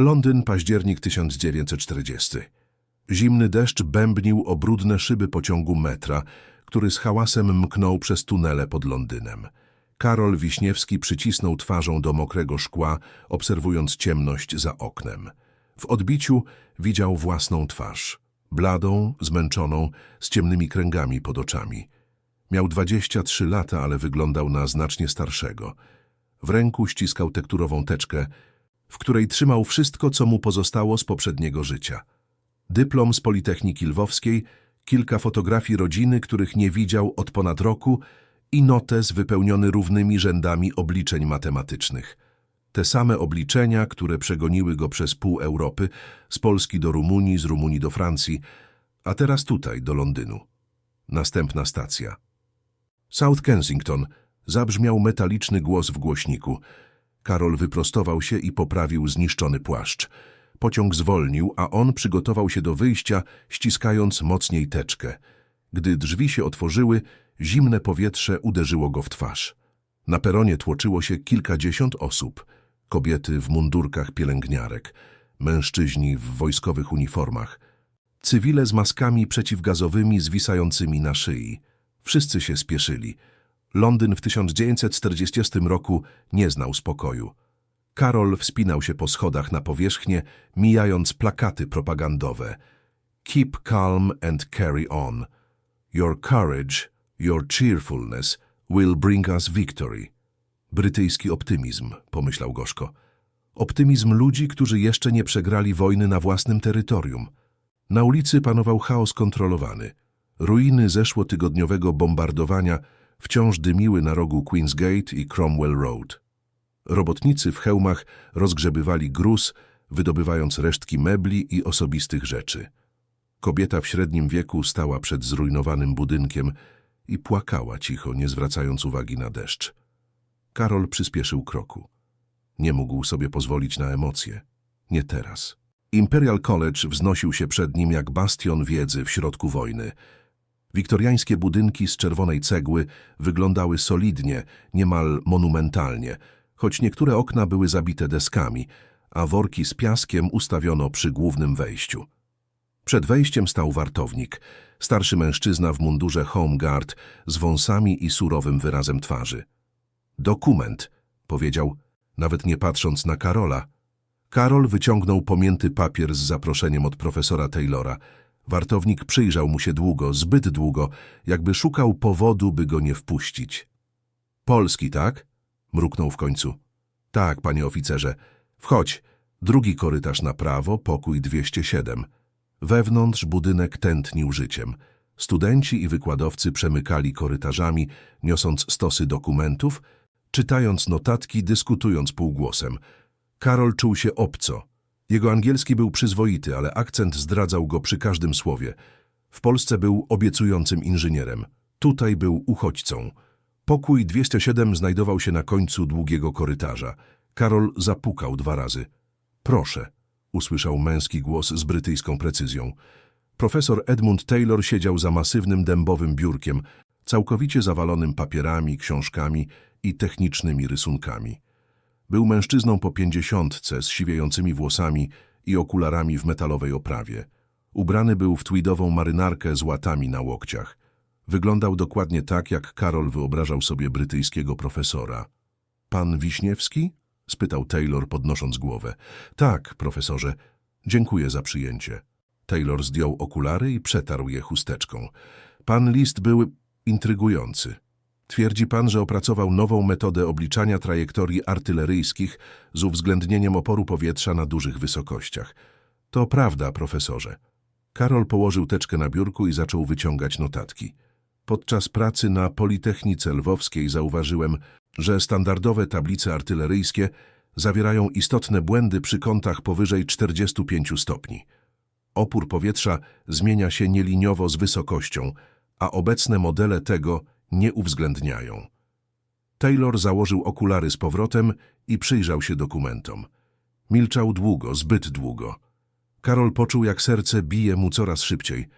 Londyn, październik 1940. Zimny deszcz bębnił o brudne szyby pociągu metra, który z hałasem mknął przez tunele pod Londynem. Karol Wiśniewski przycisnął twarzą do mokrego szkła, obserwując ciemność za oknem. W odbiciu widział własną twarz. Bladą, zmęczoną, z ciemnymi kręgami pod oczami. Miał 23 lata, ale wyglądał na znacznie starszego. W ręku ściskał tekturową teczkę, w której trzymał wszystko, co mu pozostało z poprzedniego życia. Dyplom z Politechniki Lwowskiej, kilka fotografii rodziny, których nie widział od ponad roku i notes wypełniony równymi rzędami obliczeń matematycznych. Te same obliczenia, które przegoniły go przez pół Europy, z Polski do Rumunii, z Rumunii do Francji, a teraz tutaj, do Londynu. Następna stacja. South Kensington. Zabrzmiał metaliczny głos w głośniku. Karol wyprostował się i poprawił zniszczony płaszcz. Pociąg zwolnił, a on przygotował się do wyjścia, ściskając mocniej teczkę. Gdy drzwi się otworzyły, zimne powietrze uderzyło go w twarz. Na peronie tłoczyło się kilkadziesiąt osób. Kobiety w mundurkach pielęgniarek, mężczyźni w wojskowych uniformach, cywile z maskami przeciwgazowymi zwisającymi na szyi. Wszyscy się spieszyli. Londyn w 1940 roku nie znał spokoju. Karol wspinał się po schodach na powierzchnię, mijając plakaty propagandowe. Keep calm and carry on. Your courage, your cheerfulness will bring us victory. Brytyjski optymizm, pomyślał gorzko. Optymizm ludzi, którzy jeszcze nie przegrali wojny na własnym terytorium. Na ulicy panował chaos kontrolowany. Ruiny zeszłotygodniowego bombardowania wciąż dymiły na rogu Queen's Gate i Cromwell Road. Robotnicy w hełmach rozgrzebywali gruz, wydobywając resztki mebli i osobistych rzeczy. Kobieta w średnim wieku stała przed zrujnowanym budynkiem i płakała cicho, nie zwracając uwagi na deszcz. Karol przyspieszył kroku. Nie mógł sobie pozwolić na emocje. Nie teraz. Imperial College wznosił się przed nim jak bastion wiedzy w środku wojny. Wiktoriańskie budynki z czerwonej cegły wyglądały solidnie, niemal monumentalnie, choć niektóre okna były zabite deskami, a worki z piaskiem ustawiono przy głównym wejściu. Przed wejściem stał wartownik, starszy mężczyzna w mundurze Home Guard z wąsami i surowym wyrazem twarzy. Dokument, powiedział, nawet nie patrząc na Karola. Karol wyciągnął pomięty papier z zaproszeniem od profesora Taylora. Wartownik przyjrzał mu się długo, zbyt długo, jakby szukał powodu, by go nie wpuścić. Polski, tak? Mruknął w końcu. Tak, panie oficerze. Wchodź. Drugi korytarz na prawo, pokój 207. Wewnątrz budynek tętnił życiem. Studenci i wykładowcy przemykali korytarzami, niosąc stosy dokumentów, czytając notatki, dyskutując półgłosem. Karol czuł się obco. Jego angielski był przyzwoity, ale akcent zdradzał go przy każdym słowie. W Polsce był obiecującym inżynierem. Tutaj był uchodźcą. Pokój 207 znajdował się na końcu długiego korytarza. Karol zapukał dwa razy. Proszę, usłyszał męski głos z brytyjską precyzją. Profesor Edmund Taylor siedział za masywnym dębowym biurkiem, całkowicie zawalonym papierami, książkami i technicznymi rysunkami. Był mężczyzną po pięćdziesiątce z siwiejącymi włosami i okularami w metalowej oprawie. Ubrany był w tweedową marynarkę z łatami na łokciach. Wyglądał dokładnie tak, jak Karol wyobrażał sobie brytyjskiego profesora. Pan Wiśniewski? spytał Taylor, podnosząc głowę. Tak, profesorze. Dziękuję za przyjęcie. Taylor zdjął okulary i przetarł je chusteczką. Pan list był intrygujący. Twierdzi pan, że opracował nową metodę obliczania trajektorii artyleryjskich z uwzględnieniem oporu powietrza na dużych wysokościach. To prawda, profesorze. Karol położył teczkę na biurku i zaczął wyciągać notatki. Podczas pracy na Politechnice Lwowskiej zauważyłem, że standardowe tablice artyleryjskie zawierają istotne błędy przy kątach powyżej 45 stopni. Opór powietrza zmienia się nieliniowo z wysokością, a obecne modele tego nie uwzględniają. Taylor założył okulary z powrotem i przyjrzał się dokumentom. Milczał długo, zbyt długo. Karol poczuł, jak serce bije mu coraz szybciej.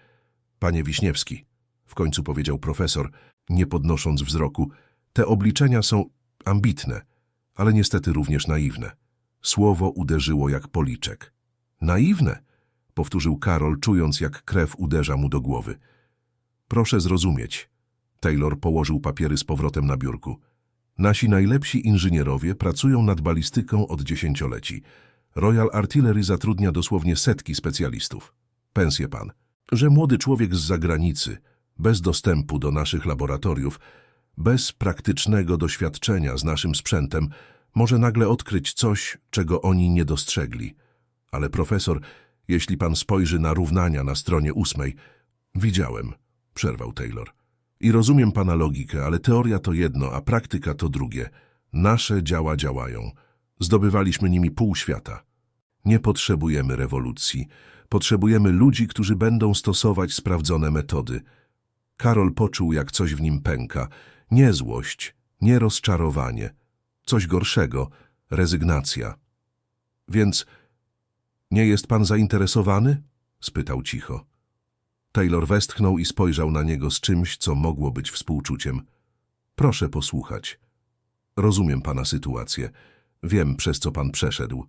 Panie Wiśniewski, w końcu powiedział profesor, nie podnosząc wzroku, te obliczenia są ambitne, ale niestety również naiwne. Słowo uderzyło jak policzek. Naiwne, powtórzył Karol, czując jak krew uderza mu do głowy. Proszę zrozumieć. Taylor położył papiery z powrotem na biurku. Nasi najlepsi inżynierowie pracują nad balistyką od dziesięcioleci. Royal Artillery zatrudnia dosłownie setki specjalistów. Pensje pan. Że młody człowiek z zagranicy, bez dostępu do naszych laboratoriów, bez praktycznego doświadczenia z naszym sprzętem, może nagle odkryć coś, czego oni nie dostrzegli. Ale profesor, jeśli pan spojrzy na równania na stronie ósmej, widziałem, przerwał Taylor. I rozumiem pana logikę, ale teoria to jedno, a praktyka to drugie. Nasze działa działają. Zdobywaliśmy nimi pół świata. Nie potrzebujemy rewolucji. Potrzebujemy ludzi, którzy będą stosować sprawdzone metody. Karol poczuł, jak coś w nim pęka. Nie złość, nie rozczarowanie. Coś gorszego, rezygnacja. Więc nie jest pan zainteresowany? spytał cicho. Taylor westchnął i spojrzał na niego z czymś, co mogło być współczuciem. Proszę posłuchać. Rozumiem pana sytuację. Wiem, przez co pan przeszedł.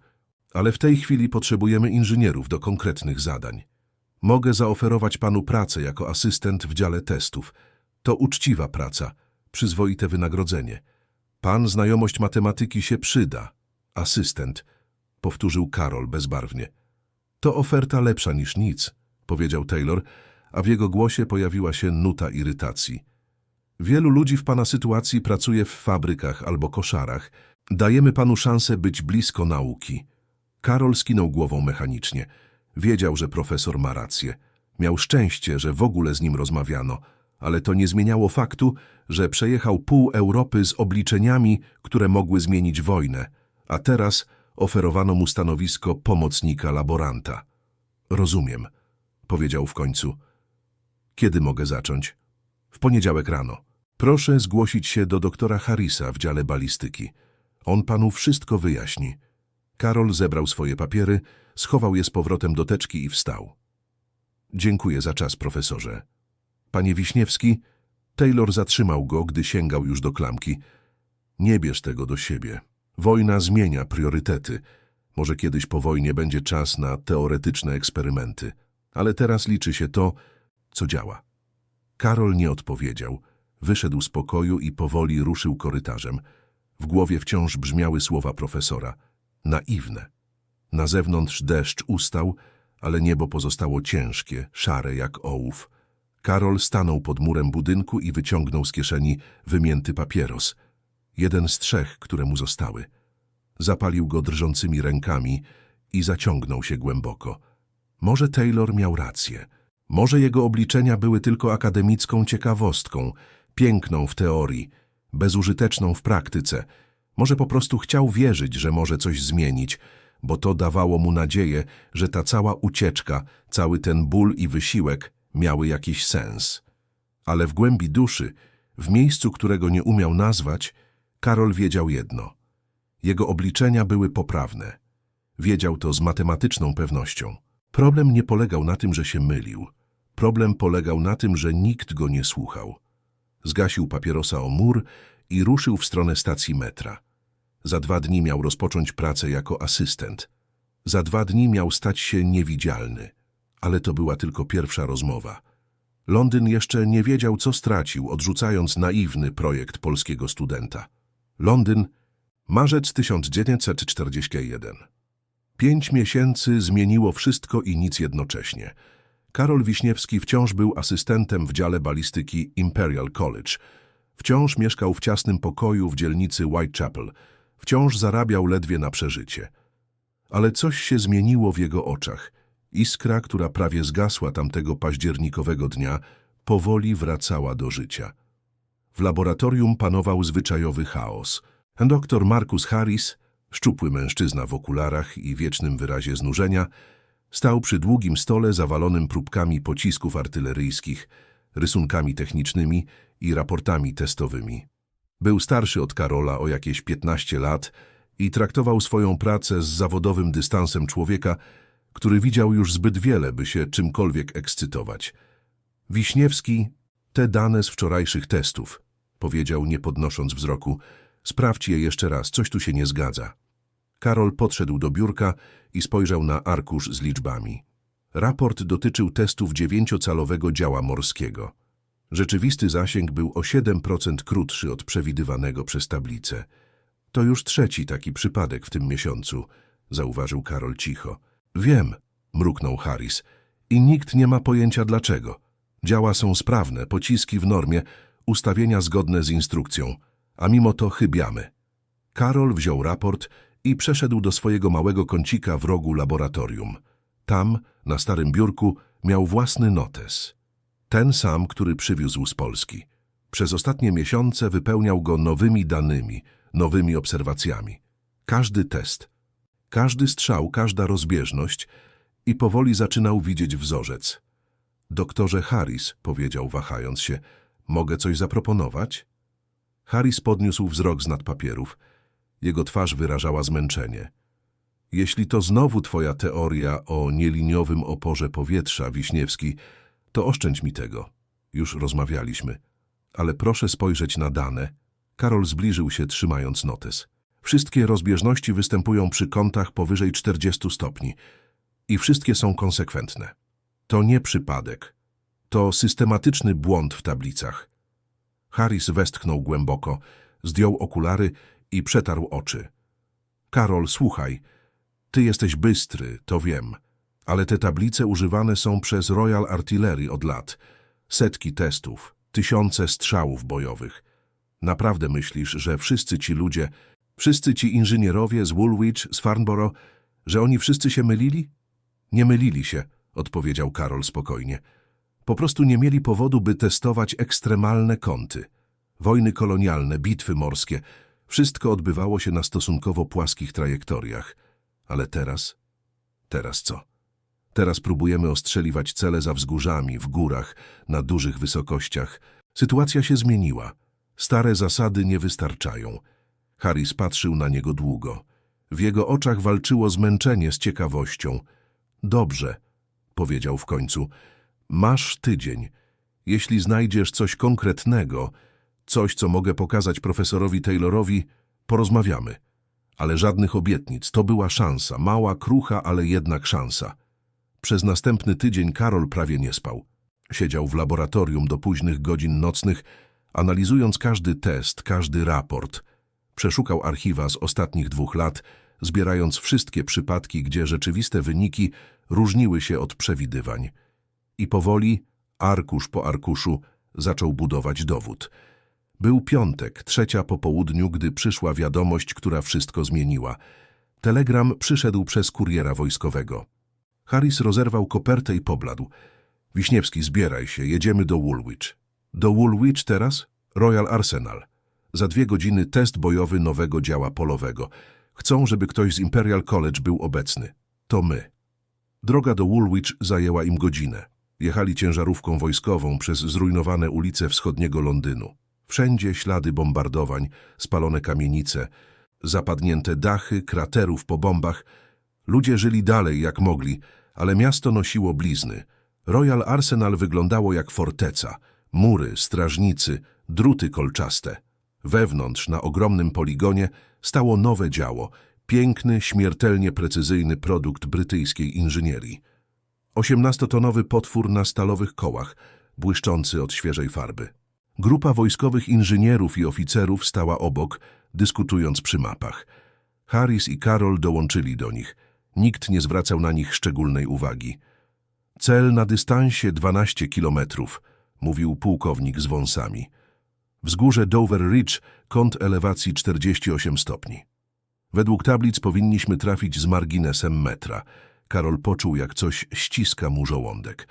Ale w tej chwili potrzebujemy inżynierów do konkretnych zadań. Mogę zaoferować panu pracę jako asystent w dziale testów. To uczciwa praca, przyzwoite wynagrodzenie. Pan znajomość matematyki się przyda. Asystent, powtórzył Karol bezbarwnie. To oferta lepsza niż nic, powiedział Taylor, a w jego głosie pojawiła się nuta irytacji. Wielu ludzi w pana sytuacji pracuje w fabrykach albo koszarach. Dajemy panu szansę być blisko nauki. Karol skinął głową mechanicznie. Wiedział, że profesor ma rację. Miał szczęście, że w ogóle z nim rozmawiano, ale to nie zmieniało faktu, że przejechał pół Europy z obliczeniami, które mogły zmienić wojnę, a teraz oferowano mu stanowisko pomocnika laboranta. Rozumiem, powiedział w końcu. Kiedy mogę zacząć? W poniedziałek rano. Proszę zgłosić się do doktora Harrisa w dziale balistyki. On panu wszystko wyjaśni. Karol zebrał swoje papiery, schował je z powrotem do teczki i wstał. Dziękuję za czas, profesorze. Panie Wiśniewski, Taylor zatrzymał go, gdy sięgał już do klamki. Nie bierz tego do siebie. Wojna zmienia priorytety. Może kiedyś po wojnie będzie czas na teoretyczne eksperymenty. Ale teraz liczy się to, co działa. Karol nie odpowiedział. Wyszedł z pokoju i powoli ruszył korytarzem. W głowie wciąż brzmiały słowa profesora. Naiwne. Na zewnątrz deszcz ustał, ale niebo pozostało ciężkie, szare jak ołów. Karol stanął pod murem budynku i wyciągnął z kieszeni wymięty papieros. Jeden z trzech, które mu zostały. Zapalił go drżącymi rękami i zaciągnął się głęboko. Może Taylor miał rację. Może jego obliczenia były tylko akademicką ciekawostką, piękną w teorii, bezużyteczną w praktyce. Może po prostu chciał wierzyć, że może coś zmienić, bo to dawało mu nadzieję, że ta cała ucieczka, cały ten ból i wysiłek miały jakiś sens. Ale w głębi duszy, w miejscu, którego nie umiał nazwać, Karol wiedział jedno. Jego obliczenia były poprawne. Wiedział to z matematyczną pewnością. Problem nie polegał na tym, że się mylił. Problem polegał na tym, że nikt go nie słuchał. Zgasił papierosa o mur i ruszył w stronę stacji metra. Za dwa dni miał rozpocząć pracę jako asystent. Za dwa dni miał stać się niewidzialny. Ale to była tylko pierwsza rozmowa. Londyn jeszcze nie wiedział, co stracił, odrzucając naiwny projekt polskiego studenta. Londyn, marzec 1941. Pięć miesięcy zmieniło wszystko i nic jednocześnie. Karol Wiśniewski wciąż był asystentem w dziale balistyki Imperial College. Wciąż mieszkał w ciasnym pokoju w dzielnicy Whitechapel. Wciąż zarabiał ledwie na przeżycie. Ale coś się zmieniło w jego oczach. Iskra, która prawie zgasła tamtego październikowego dnia, powoli wracała do życia. W laboratorium panował zwyczajowy chaos. Doktor Marcus Harris, szczupły mężczyzna w okularach i wiecznym wyrazie znużenia, stał przy długim stole zawalonym próbkami pocisków artyleryjskich, rysunkami technicznymi i raportami testowymi. Był starszy od Karola o jakieś 15 lat i traktował swoją pracę z zawodowym dystansem człowieka, który widział już zbyt wiele, by się czymkolwiek ekscytować. Wiśniewski, te dane z wczorajszych testów, powiedział nie podnosząc wzroku, sprawdź je jeszcze raz, coś tu się nie zgadza. Karol podszedł do biurka i spojrzał na arkusz z liczbami. Raport dotyczył testów dziewięciocalowego działa morskiego. Rzeczywisty zasięg był o 7% krótszy od przewidywanego przez tablicę. To już trzeci taki przypadek w tym miesiącu, zauważył Karol cicho. Wiem, mruknął Harris. I nikt nie ma pojęcia dlaczego. Działa są sprawne, pociski w normie, ustawienia zgodne z instrukcją, a mimo to chybiamy. Karol wziął raport i przeszedł do swojego małego kącika w rogu laboratorium. Tam, na starym biurku, miał własny notes. Ten sam, który przywiózł z Polski. Przez ostatnie miesiące wypełniał go nowymi danymi, nowymi obserwacjami. Każdy test, każdy strzał, każda rozbieżność i powoli zaczynał widzieć wzorzec. Doktorze Harris, powiedział wahając się, mogę coś zaproponować? Harris podniósł wzrok z nad papierów. Jego twarz wyrażała zmęczenie. Jeśli to znowu twoja teoria o nieliniowym oporze powietrza, Wiśniewski, to oszczędź mi tego. Już rozmawialiśmy. Ale proszę spojrzeć na dane. Karol zbliżył się, trzymając notes. Wszystkie rozbieżności występują przy kątach powyżej 40 stopni i wszystkie są konsekwentne. To nie przypadek. To systematyczny błąd w tablicach. Harris westchnął głęboko, zdjął okulary i przetarł oczy. Karol, słuchaj, ty jesteś bystry, to wiem, ale te tablice używane są przez Royal Artillery od lat. Setki testów, tysiące strzałów bojowych. Naprawdę myślisz, że wszyscy ci ludzie, wszyscy ci inżynierowie z Woolwich, z Farnborough, że oni wszyscy się mylili? Nie mylili się, odpowiedział Karol spokojnie. Po prostu nie mieli powodu, by testować ekstremalne kąty. Wojny kolonialne, bitwy morskie, wszystko odbywało się na stosunkowo płaskich trajektoriach. Ale teraz? Teraz co? Teraz próbujemy ostrzeliwać cele za wzgórzami, w górach, na dużych wysokościach. Sytuacja się zmieniła. Stare zasady nie wystarczają. Harris patrzył na niego długo. W jego oczach walczyło zmęczenie z ciekawością. Dobrze, powiedział w końcu. Masz tydzień. Jeśli znajdziesz coś konkretnego, coś, co mogę pokazać profesorowi Taylorowi, porozmawiamy. Ale żadnych obietnic. To była szansa. Mała, krucha, ale jednak szansa. Przez następny tydzień Karol prawie nie spał. Siedział w laboratorium do późnych godzin nocnych, analizując każdy test, każdy raport. Przeszukał archiwa z ostatnich dwóch lat, zbierając wszystkie przypadki, gdzie rzeczywiste wyniki różniły się od przewidywań. I powoli, arkusz po arkuszu, zaczął budować dowód. Był piątek, trzecia po południu, gdy przyszła wiadomość, która wszystko zmieniła. Telegram przyszedł przez kuriera wojskowego. Harris rozerwał kopertę i pobladł. Wiśniewski, zbieraj się, jedziemy do Woolwich. Do Woolwich teraz? Royal Arsenal. Za dwie godziny test bojowy nowego działa polowego. Chcą, żeby ktoś z Imperial College był obecny. To my. Droga do Woolwich zajęła im godzinę. Jechali ciężarówką wojskową przez zrujnowane ulice wschodniego Londynu. Wszędzie ślady bombardowań, spalone kamienice, zapadnięte dachy, kraterów po bombach. Ludzie żyli dalej jak mogli, ale miasto nosiło blizny. Royal Arsenal wyglądało jak forteca. Mury, strażnicy, druty kolczaste. Wewnątrz, na ogromnym poligonie, stało nowe działo, piękny, śmiertelnie precyzyjny produkt brytyjskiej inżynierii. Osiemnastotonowy potwór na stalowych kołach, błyszczący od świeżej farby. Grupa wojskowych inżynierów i oficerów stała obok, dyskutując przy mapach. Harris i Carol dołączyli do nich. Nikt nie zwracał na nich szczególnej uwagi. Cel na dystansie 12 kilometrów, mówił pułkownik z wąsami. Wzgórze Dover Ridge, kąt elewacji 48 stopni. Według tablic powinniśmy trafić z marginesem metra. Karol poczuł, jak coś ściska mu żołądek.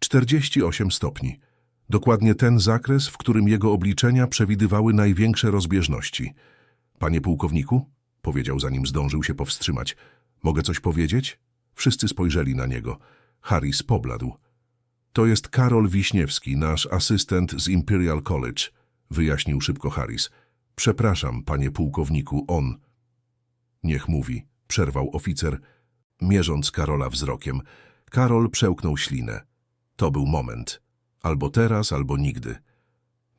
48 stopni. Dokładnie ten zakres, w którym jego obliczenia przewidywały największe rozbieżności. Panie pułkowniku, powiedział zanim zdążył się powstrzymać, mogę coś powiedzieć? Wszyscy spojrzeli na niego. Harris pobladł. To jest Karol Wiśniewski, nasz asystent z Imperial College, wyjaśnił szybko Harris. Przepraszam, panie pułkowniku, on. Niech mówi, przerwał oficer, mierząc Karola wzrokiem. Karol przełknął ślinę. To był moment. Albo teraz, albo nigdy.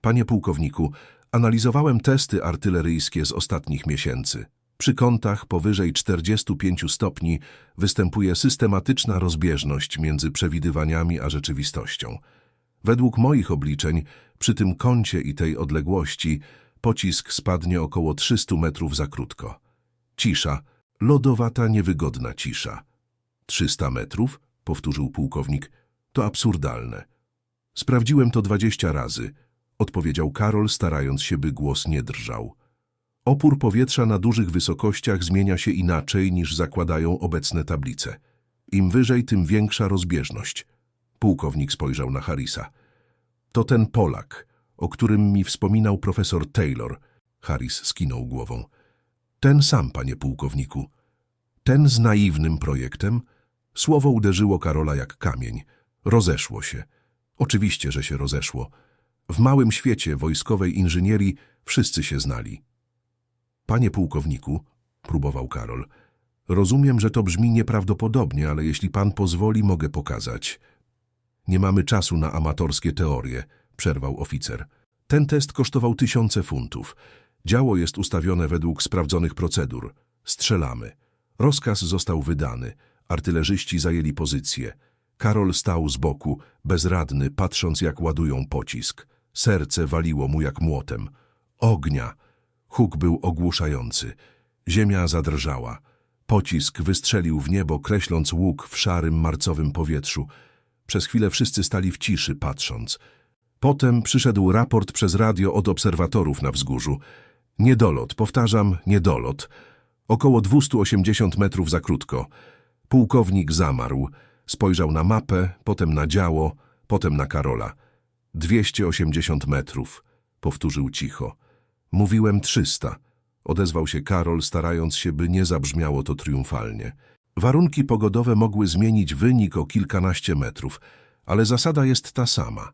Panie pułkowniku, analizowałem testy artyleryjskie z ostatnich miesięcy. Przy kątach powyżej 45 stopni występuje systematyczna rozbieżność między przewidywaniami a rzeczywistością. Według moich obliczeń, przy tym kącie i tej odległości, pocisk spadnie około 300 metrów za krótko. Cisza, lodowata, niewygodna cisza. 300 metrów? powtórzył pułkownik. To absurdalne. Sprawdziłem to 20 razy, odpowiedział Karol, starając się, by głos nie drżał. Opór powietrza na dużych wysokościach zmienia się inaczej niż zakładają obecne tablice. Im wyżej, tym większa rozbieżność. Pułkownik spojrzał na Harrisa. To ten Polak, o którym mi wspominał profesor Taylor. Harris skinął głową. Ten sam, panie pułkowniku. Ten z naiwnym projektem? Słowo uderzyło Karola jak kamień. Rozeszło się. Oczywiście, że się rozeszło. W małym świecie wojskowej inżynierii wszyscy się znali. Panie pułkowniku, próbował Karol, rozumiem, że to brzmi nieprawdopodobnie, ale jeśli pan pozwoli, mogę pokazać. Nie mamy czasu na amatorskie teorie, przerwał oficer. Ten test kosztował tysiące funtów. Działo jest ustawione według sprawdzonych procedur. Strzelamy. Rozkaz został wydany. Artylerzyści zajęli pozycję. Karol stał z boku, bezradny, patrząc jak ładują pocisk. Serce waliło mu jak młotem. Ognia! Huk był ogłuszający. Ziemia zadrżała. Pocisk wystrzelił w niebo, kreśląc łuk w szarym, marcowym powietrzu. Przez chwilę wszyscy stali w ciszy, patrząc. Potem przyszedł raport przez radio od obserwatorów na wzgórzu. Niedolot, powtarzam, niedolot. Około 280 metrów za krótko. Pułkownik zamarł. Spojrzał na mapę, potem na działo, potem na Karola. 280 metrów, powtórzył cicho. Mówiłem 300. Odezwał się Karol, starając się, by nie zabrzmiało to triumfalnie. Warunki pogodowe mogły zmienić wynik o kilkanaście metrów, ale zasada jest ta sama.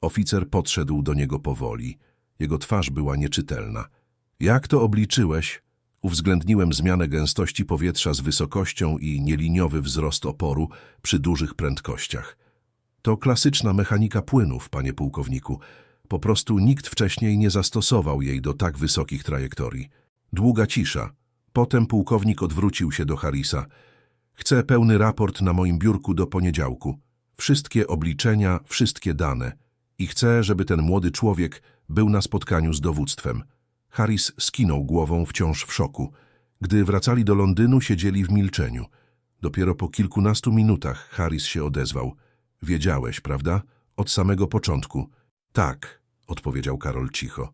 Oficer podszedł do niego powoli. Jego twarz była nieczytelna. Jak to obliczyłeś? Uwzględniłem zmianę gęstości powietrza z wysokością i nieliniowy wzrost oporu przy dużych prędkościach. To klasyczna mechanika płynów, panie pułkowniku. Po prostu nikt wcześniej nie zastosował jej do tak wysokich trajektorii. Długa cisza. Potem pułkownik odwrócił się do Harrisa. Chcę pełny raport na moim biurku do poniedziałku. Wszystkie obliczenia, wszystkie dane. I chcę, żeby ten młody człowiek był na spotkaniu z dowództwem. Harris skinął głową wciąż w szoku. Gdy wracali do Londynu, siedzieli w milczeniu. Dopiero po kilkunastu minutach Harris się odezwał. Wiedziałeś, prawda? Od samego początku. Tak, odpowiedział Karol cicho.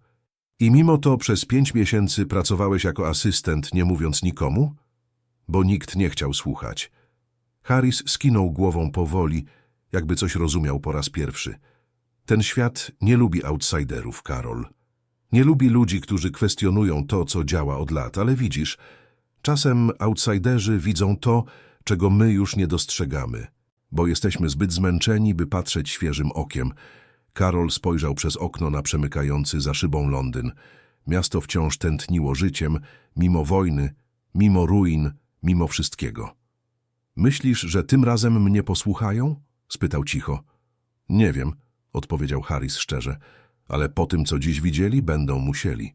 I mimo to przez pięć miesięcy pracowałeś jako asystent, nie mówiąc nikomu? Bo nikt nie chciał słuchać. Harris skinął głową powoli, jakby coś rozumiał po raz pierwszy. Ten świat nie lubi outsiderów, Karol. Nie lubi ludzi, którzy kwestionują to, co działa od lat, ale widzisz, czasem outsiderzy widzą to, czego my już nie dostrzegamy, bo jesteśmy zbyt zmęczeni, by patrzeć świeżym okiem. Karol spojrzał przez okno na przemykający za szybą Londyn. Miasto wciąż tętniło życiem, mimo wojny, mimo ruin, mimo wszystkiego. Myślisz, że tym razem mnie posłuchają? spytał cicho. Nie wiem, odpowiedział Harris szczerze, ale po tym, co dziś widzieli, będą musieli.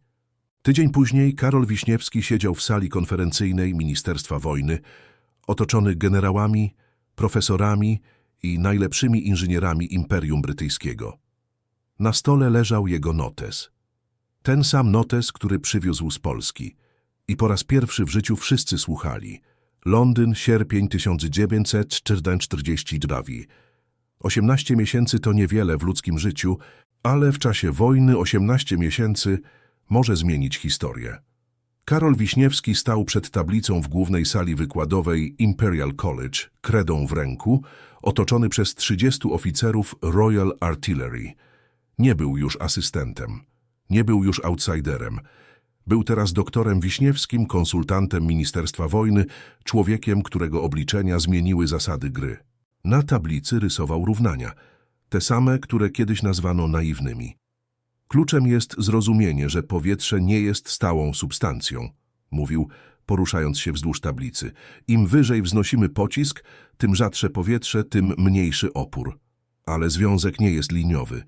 Tydzień później Karol Wiśniewski siedział w sali konferencyjnej Ministerstwa Wojny, otoczony generałami, profesorami i najlepszymi inżynierami Imperium Brytyjskiego. Na stole leżał jego notes. Ten sam notes, który przywiózł z Polski. I po raz pierwszy w życiu wszyscy słuchali. Londyn, sierpień 1942. 18 miesięcy to niewiele w ludzkim życiu, ale w czasie wojny 18 miesięcy może zmienić historię. Karol Wiśniewski stał przed tablicą w głównej sali wykładowej Imperial College, kredą w ręku, otoczony przez 30 oficerów Royal Artillery. Nie był już asystentem, nie był już outsiderem. Był teraz doktorem Wiśniewskim, konsultantem Ministerstwa Wojny, człowiekiem, którego obliczenia zmieniły zasady gry. Na tablicy rysował równania, te same, które kiedyś nazwano naiwnymi. Kluczem jest zrozumienie, że powietrze nie jest stałą substancją, mówił, poruszając się wzdłuż tablicy. Im wyżej wznosimy pocisk, tym rzadsze powietrze, tym mniejszy opór. Ale związek nie jest liniowy.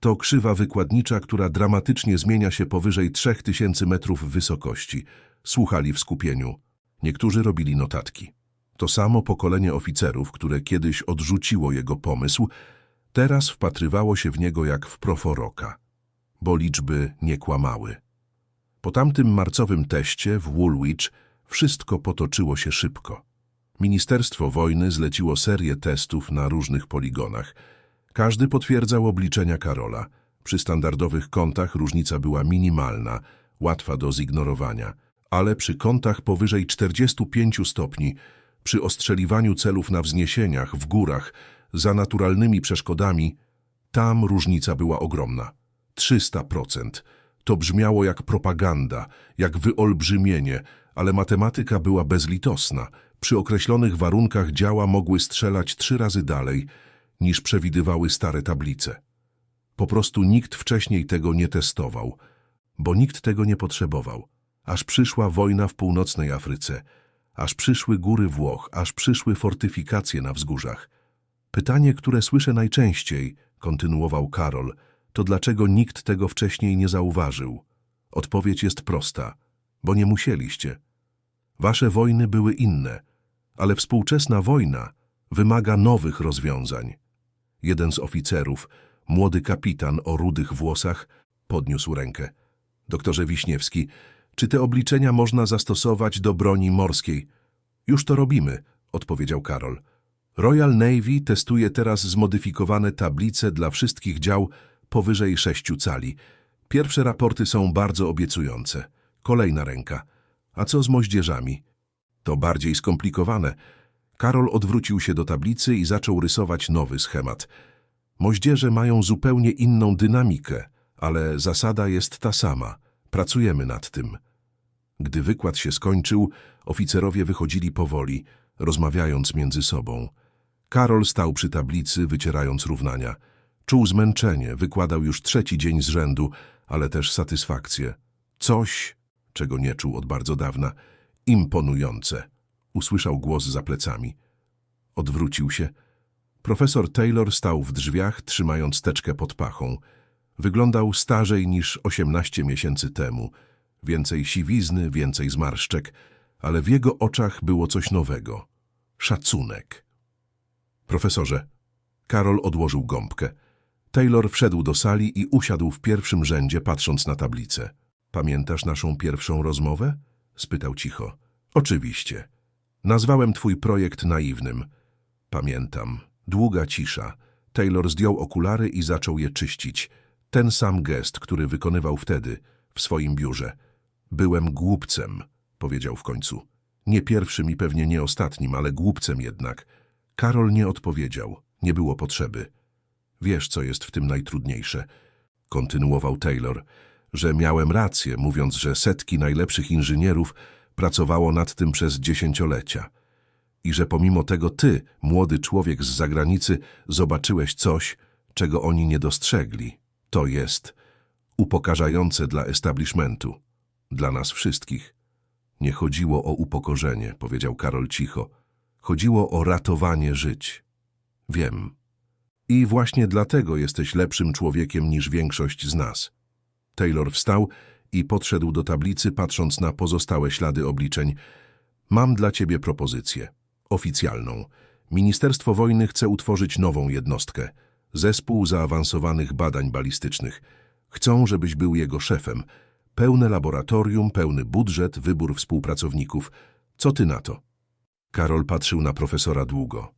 To krzywa wykładnicza, która dramatycznie zmienia się powyżej 3000 metrów wysokości. Słuchali w skupieniu. Niektórzy robili notatki. To samo pokolenie oficerów, które kiedyś odrzuciło jego pomysł, teraz wpatrywało się w niego jak w proforoka, bo liczby nie kłamały. Po tamtym marcowym teście w Woolwich wszystko potoczyło się szybko. Ministerstwo Wojny zleciło serię testów na różnych poligonach. Każdy potwierdzał obliczenia Karola. Przy standardowych kątach różnica była minimalna, łatwa do zignorowania, ale przy kątach powyżej 45 stopni, przy ostrzeliwaniu celów na wzniesieniach, w górach, za naturalnymi przeszkodami, tam różnica była ogromna. 300%. To brzmiało jak propaganda, jak wyolbrzymienie, ale matematyka była bezlitosna. Przy określonych warunkach działa mogły strzelać trzy razy dalej, niż przewidywały stare tablice. Po prostu nikt wcześniej tego nie testował, bo nikt tego nie potrzebował. Aż przyszła wojna w północnej Afryce, aż przyszły góry Włoch, aż przyszły fortyfikacje na wzgórzach. Pytanie, które słyszę najczęściej, kontynuował Karol, to dlaczego nikt tego wcześniej nie zauważył? Odpowiedź jest prosta, bo nie musieliście. Wasze wojny były inne, ale współczesna wojna wymaga nowych rozwiązań. Jeden z oficerów, młody kapitan o rudych włosach, podniósł rękę. Doktorze Wiśniewski, czy te obliczenia można zastosować do broni morskiej? Już to robimy, odpowiedział Karol. Royal Navy testuje teraz zmodyfikowane tablice dla wszystkich dział powyżej sześciu cali. Pierwsze raporty są bardzo obiecujące. Kolejna ręka. A co z moździerzami? To bardziej skomplikowane. Karol odwrócił się do tablicy i zaczął rysować nowy schemat. Moździerze mają zupełnie inną dynamikę, ale zasada jest ta sama. Pracujemy nad tym. Gdy wykład się skończył, oficerowie wychodzili powoli, rozmawiając między sobą. Karol stał przy tablicy, wycierając równania. Czuł zmęczenie, wykładał już trzeci dzień z rzędu, ale też satysfakcję. Coś, czego nie czuł od bardzo dawna, imponujące. Usłyszał głos za plecami. Odwrócił się. Profesor Taylor stał w drzwiach, trzymając teczkę pod pachą. Wyglądał starzej niż osiemnaście miesięcy temu. Więcej siwizny, więcej zmarszczek, ale w jego oczach było coś nowego. Szacunek. Profesorze, Karol odłożył gąbkę. Taylor wszedł do sali i usiadł w pierwszym rzędzie, patrząc na tablicę. Pamiętasz naszą pierwszą rozmowę? spytał cicho. Oczywiście. Nazwałem twój projekt naiwnym. Pamiętam. Długa cisza. Taylor zdjął okulary i zaczął je czyścić. Ten sam gest, który wykonywał wtedy, w swoim biurze. Byłem głupcem, powiedział w końcu. Nie pierwszym i pewnie nie ostatnim, ale głupcem jednak. Karol nie odpowiedział. Nie było potrzeby. Wiesz, co jest w tym najtrudniejsze, kontynuował Taylor, że miałem rację, mówiąc, że setki najlepszych inżynierów pracowało nad tym przez dziesięciolecia. I że pomimo tego ty, młody człowiek z zagranicy, zobaczyłeś coś, czego oni nie dostrzegli. To jest upokarzające dla establishmentu, dla nas wszystkich. Nie chodziło o upokorzenie, powiedział Karol cicho. Chodziło o ratowanie żyć. Wiem. I właśnie dlatego jesteś lepszym człowiekiem niż większość z nas. Taylor wstał i podszedł do tablicy, patrząc na pozostałe ślady obliczeń. Mam dla ciebie propozycję. Oficjalną. Ministerstwo Wojny chce utworzyć nową jednostkę. Zespół zaawansowanych badań balistycznych. Chcą, żebyś był jego szefem. Pełne laboratorium, pełny budżet, wybór współpracowników. Co ty na to? Karol patrzył na profesora długo.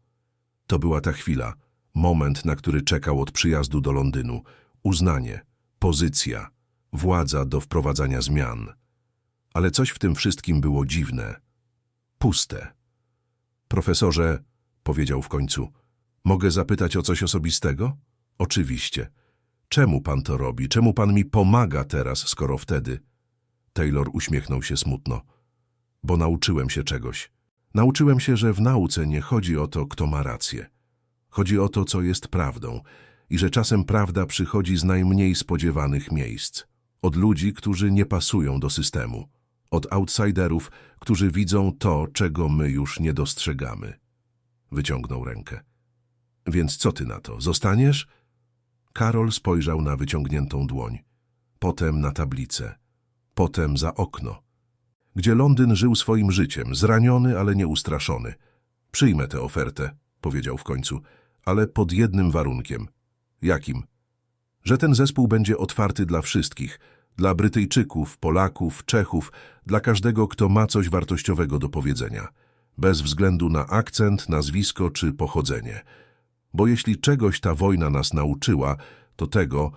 To była ta chwila, moment, na który czekał od przyjazdu do Londynu. Uznanie, pozycja, władza do wprowadzania zmian. Ale coś w tym wszystkim było dziwne. Puste. Profesorze, powiedział w końcu, mogę zapytać o coś osobistego? Oczywiście. Czemu pan to robi? Czemu pan mi pomaga teraz, skoro wtedy? Taylor uśmiechnął się smutno. Bo nauczyłem się czegoś. Nauczyłem się, że w nauce nie chodzi o to, kto ma rację. Chodzi o to, co jest prawdą i że czasem prawda przychodzi z najmniej spodziewanych miejsc. Od ludzi, którzy nie pasują do systemu. Od outsiderów, którzy widzą to, czego my już nie dostrzegamy. Wyciągnął rękę. Więc co ty na to? Zostaniesz? Karol spojrzał na wyciągniętą dłoń, potem na tablicę, potem za okno, gdzie Londyn żył swoim życiem, zraniony, ale nieustraszony. Przyjmę tę ofertę, powiedział w końcu, ale pod jednym warunkiem. Jakim? Że ten zespół będzie otwarty dla wszystkich, dla Brytyjczyków, Polaków, Czechów, dla każdego, kto ma coś wartościowego do powiedzenia, bez względu na akcent, nazwisko czy pochodzenie. Bo jeśli czegoś ta wojna nas nauczyła, to tego,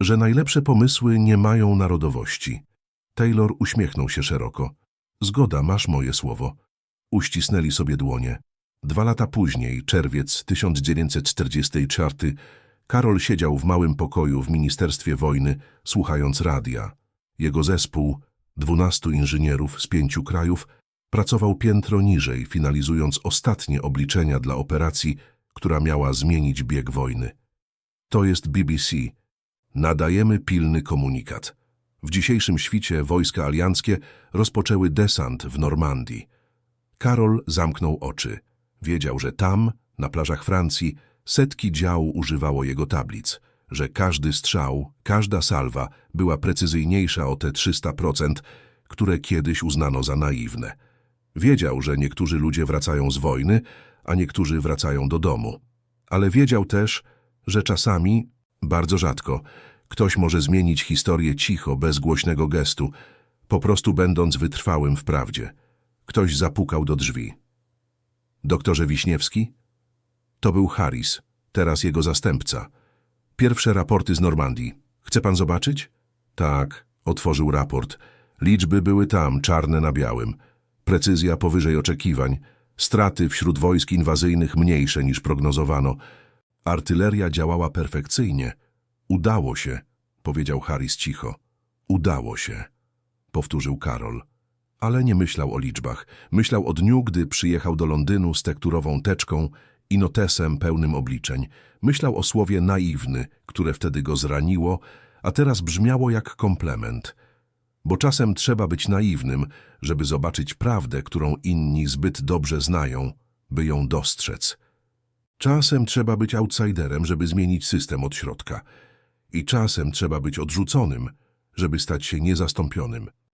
że najlepsze pomysły nie mają narodowości. Taylor uśmiechnął się szeroko. Zgoda, masz moje słowo. Uścisnęli sobie dłonie. Dwa lata później, czerwiec 1944, Karol siedział w małym pokoju w Ministerstwie Wojny, słuchając radia. Jego zespół, dwunastu inżynierów z pięciu krajów, pracował piętro niżej, finalizując ostatnie obliczenia dla operacji, która miała zmienić bieg wojny. To jest BBC. Nadajemy pilny komunikat. W dzisiejszym świcie wojska alianckie rozpoczęły desant w Normandii. Karol zamknął oczy. Wiedział, że tam, na plażach Francji, setki dział używało jego tablic, że każdy strzał, każda salwa była precyzyjniejsza o te 300%, które kiedyś uznano za naiwne. Wiedział, że niektórzy ludzie wracają z wojny, a niektórzy wracają do domu. Ale wiedział też, że czasami, bardzo rzadko, ktoś może zmienić historię cicho, bez głośnego gestu, po prostu będąc wytrwałym w prawdzie. Ktoś zapukał do drzwi. Doktorze Wiśniewski? To był Harris, teraz jego zastępca. Pierwsze raporty z Normandii. Chce pan zobaczyć? Tak, otworzył raport. Liczby były tam, czarne na białym. Precyzja powyżej oczekiwań. Straty wśród wojsk inwazyjnych mniejsze niż prognozowano. Artyleria działała perfekcyjnie. Udało się, powiedział Harris cicho. Udało się, powtórzył Karol. Ale nie myślał o liczbach. Myślał o dniu, gdy przyjechał do Londynu z tekturową teczką i notesem pełnym obliczeń. Myślał o słowie naiwny, które wtedy go zraniło, a teraz brzmiało jak komplement. Bo czasem trzeba być naiwnym, żeby zobaczyć prawdę, którą inni zbyt dobrze znają, by ją dostrzec. Czasem trzeba być outsiderem, żeby zmienić system od środka. I czasem trzeba być odrzuconym, żeby stać się niezastąpionym.